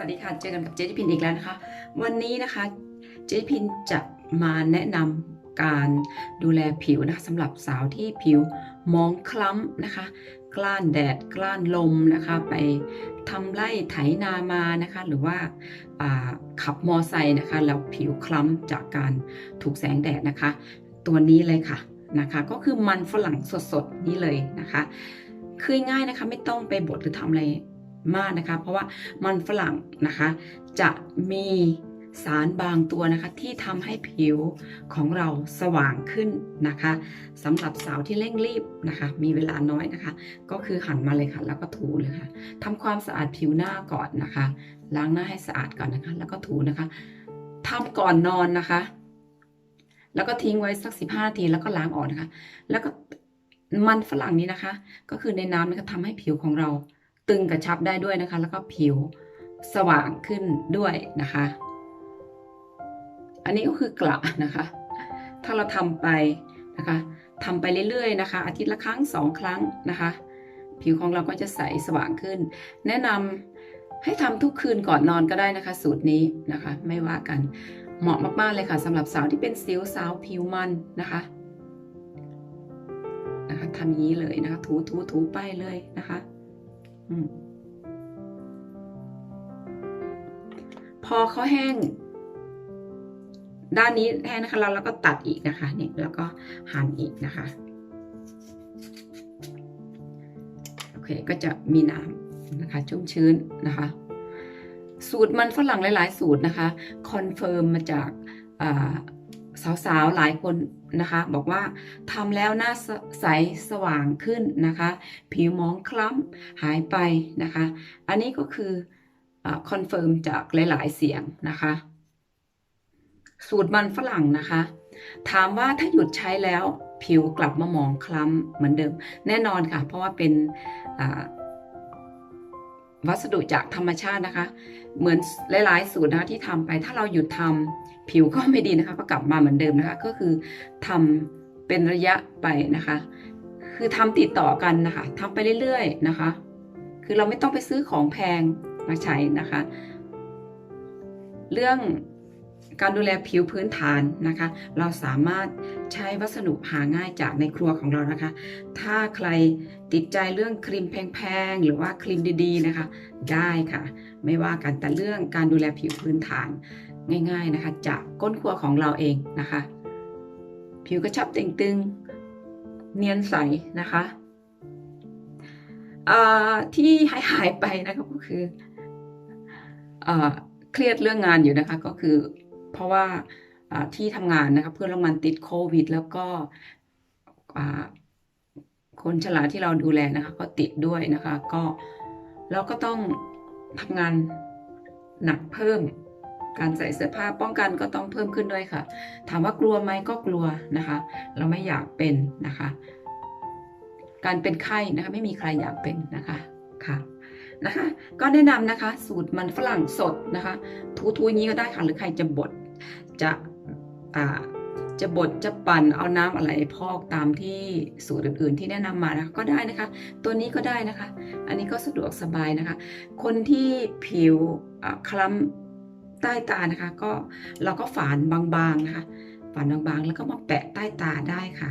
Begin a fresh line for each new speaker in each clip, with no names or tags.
วัสดีค่ะเจอกันกับเจจิพินอีกแล้วนะคะ วันนี้นะคะเจจิพินจะมาแนะนำการดูแลผิวนะคะสำหรับสาวที่ผิวมองคล้ำนะคะ กล้านแดดกล้านลมนะคะ ไปทำไร่ไถนามานะคะ หรือว่าอ่าขับมอไซค์นะคะ แล้วผิวคล้ำจากการถูกแสงแดดนะคะ ตัวนี้เลยค่ะนะคะ ก็คือมันฝรั่งสดๆนี่เลยนะคะคือง่ายนะคะไม่ต้องไปบดหรือทำอะไร มากนะคะ เพราะว่ามันฝรั่งนะคะ จะมีสารบางตัวนะคะที่ทำให้ผิวของเราสว่างขึ้นนะคะสำหรับสาวที่เร่งรีบนะคะ มีเวลาน้อยนะคะ ก็คือหันมาเลยค่ะ แล้วก็ถูเลยค่ะทำความสะอาดผิวหน้าก่อนนะคะ ล้างหน้าให้สะอาดก่อนนะคะ แล้วก็ถูนะคะทำก่อนนอนนะคะ แล้วก็ทิ้งไว้สักสิบห้านาทีแล้วก็ล้างออกนะคะ แล้วก็มันฝรั่งนี้นะคะ ก็คือในน้ำนะคะทำให้ผิวของเรา ตึงกระชับได้ด้วยนะคะ แล้วก็ผิวสว่างขึ้นด้วยนะคะ อันนี้ก็คือกระนะคะ ถ้าเราทำไปนะคะทำไปเรื่อยๆนะคะ อาทิตย์ละครั้งสองครั้งนะคะ ผิวของเราก็จะใสสว่างขึ้น แนะนำให้ทำทุกคืนก่อนนอนก็ได้นะคะ สูตรนี้นะคะ ไม่ว่ากันเหมาะมากๆเลยค่ะสำหรับสาวที่เป็นสิวสาวผิวมันนะคะนะคะทำอย่างนี้เลยนะคะ ถูถูถูไปเลยนะคะ พอเขาแห้ง ด้านนี้แห้งนะคะแล้วเราก็ตัดอีกนะคะเนี่ยแล้วก็หั่นอีกนะคะโอเคก็จะมีน้ำนะคะ ชุ่มชื้นนะคะ สูตรมันฝรั่งหลาย ๆ สูตรนะคะคอนเฟิร์มมาจาก สาวๆหลายคนนะคะ บอกว่าทำแล้วหน้าใสสว่างขึ้นนะคะ ผิวมองคล้ำหายไปนะคะ อันนี้ก็คือคอนเฟิร์มจากหลายๆเสียงนะคะ สูตรมันฝรั่งนะคะ ถามว่าถ้าหยุดใช้แล้วผิวกลับมาหมองคล้ำเหมือนเดิม แน่นอนค่ะ เพราะว่าเป็น วัสดุจากธรรมชาตินะคะ เหมือนหลายๆสูตรนะคะที่ทำไปถ้าเราหยุดทำผิวก็ไม่ดีนะคะก็กลับมาเหมือนเดิมนะคะ ก็คือทำเป็นระยะไปนะคะ คือทำติดต่อกันนะคะทำไปเรื่อยๆนะคะ คือเราไม่ต้องไปซื้อของแพงมาใช้นะคะ เรื่อง การดูแลผิวพื้นฐานนะคะ เราสามารถใช้วัสดุหาง่ายจากในครัวของเรานะคะ ถ้าใครติดใจเรื่องครีมแพงๆ หรือว่าครีมดีๆนะคะ ได้ค่ะ ไม่ว่ากันแต่เรื่องการดูแลผิวพื้นฐานง่าย ๆนะคะ จากก้นครัวของเราเองนะคะ ผิวกระชับต่งตึงเนียนใสนะคะที่หายหายไปนะคะก็คือเครียดเรื่องงานอยู่นะคะก็คือ เพราะว่าที่ทำงานนะคะเพื่อนร่วมงานติดโควิด แล้วก็คนฉลาที่เราดูแลนะคะ ก็ติดด้วยนะคะ ก็เราก็ต้องทำงานหนักเพิ่ม การใส่เสื้อผ้าป้องกันก็ต้องเพิ่มขึ้นด้วยค่ะ ถามว่ากลัวไหมก็กลัวนะคะ เราไม่อยากเป็นนะคะ การเป็นไข้นะคะ ไม่มีใครอยากเป็นนะคะค่ะนะคะ ก็แนะนำนะคะ สูตรมันฝรั่งสดนะคะ ทูๆอย่างนี้ก็ได้ค่ะหรือใครจะบด จะจะบดจะปั่นเอาน้ำอะไรพอกตามที่สูตรอื่น ๆ ที่แนะนำมานะคะก็ได้นะคะ ตัวนี้ก็ได้นะคะ อันนี้ก็สะดวกสบายนะคะ คนที่ผิวคล้ำใต้ตานะคะ ก็เราก็ฝานบางๆนะคะฝานบางๆ แล้วก็มาแปะใต้ตาได้ค่ะ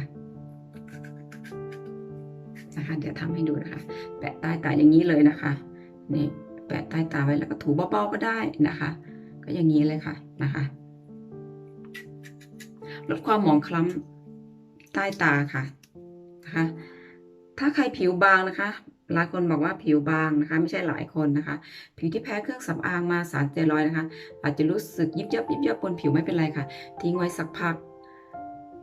นะคะเดี๋ยวทำให้ดูนะคะ แปะใต้ตาอย่างนี้เลยนะคะนี่แปะใต้ตาไว้แล้วก็ถูเบาๆก็ได้นะคะ ก็อย่างนี้เลยค่ะนะคะ ลดความหมองคล้ำใต้ตาค่ะนะคะถ้าใครผิวบางนะคะ หลายคนบอกว่าผิวบางนะคะ ไม่ใช่หลายคนนะคะ ผิวที่แพ้เครื่องสำอางมาสารเจลอยนะคะ อาจจะรู้สึกยิบยับยิบยับบนผิวไม่เป็นไรค่ะ ทิ้งไว้สักพัก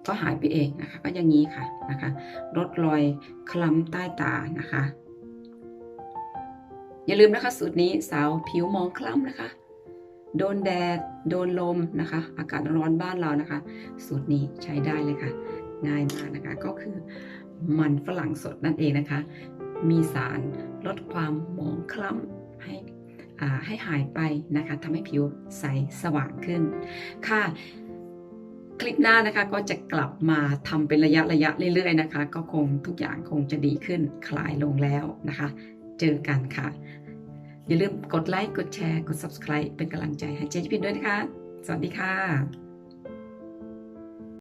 ก็หายไปเองนะคะ ก็อย่างนี้ค่ะนะคะลดรอยคล้ำใต้ตานะคะ อย่าลืมนะคะสูตรนี้สาวผิวมองคล้ำนะคะ โดนแดด โดนลมนะคะ อากาศร้อนบ้านเรานะคะ สูตรนี้ใช้ได้เลยค่ะ ง่ายมากนะคะ ก็คือมันฝรั่งสดนั่นเองนะคะ มีสารลดความหมองคล้ำให้ให้หายไปนะคะทำให้ผิวใสสว่างขึ้น ค่ะ คลิปหน้านะคะก็จะกลับมาทำเป็นระยะระยะเรื่อยๆนะคะ ก็คงทุกอย่างคงจะดีขึ้นคลายลงแล้วนะคะ เจอกันค่ะ อย่าลืมกดไลค์กดแชร์กด subscribe เป็นกำลังใจให้เจ๊จิพินด้วยนะคะ สวัสดีค่ะ